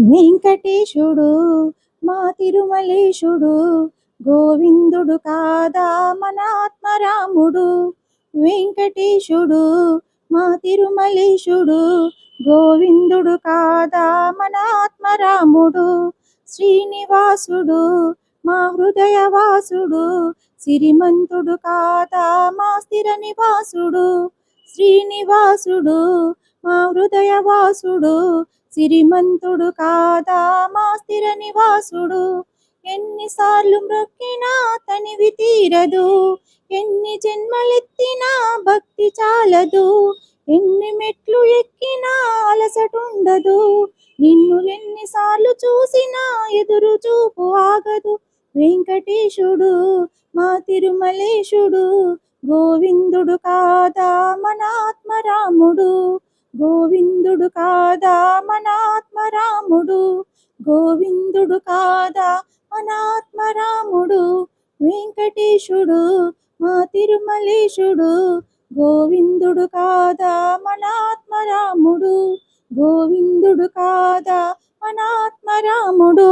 వెంకటేశుడు మా తిరుమలేశుడు గోవిందుడు కాదా మన ఆత్మరాముడు. వెంకటేశుడు మా తిరుమలేశుడు గోవిందుడు కాదా మన ఆత్మరాముడు. శ్రీనివాసుడు మా హృదయవాసుడు సిరిమంతుడు కాదా మా స్థిర నివాసుడు. శ్రీనివాసుడు మా హృదయవాసుడు సిరిమంతుడు కాదా మా స్థిర నివాసుడు? ఎన్నిసార్లు మ్రొక్కినా తనివి తీరదు. ఎన్ని జన్మలెత్తినా భక్తి చాలదు. ఎన్ని మెట్లు ఎక్కినా అలసటుండదు. నిన్ను ఎన్నిసార్లు చూసినా ఎదురు చూపు ఆగదు. వెంకటేశుడు మా తిరుమలేశుడు గోవిందుడు కాదా మన ఆత్మరాముడు? గోవిందుడు కాదా రాముడు గోవిందుడు కాదా? అనాత్మరాముడు వెంకటేశుడు మా తిరుమలేశుడు గోవిందుడు కాదా? మనాత్మరాముడు గోవిందుడు కాదా? అనాత్మరాముడు.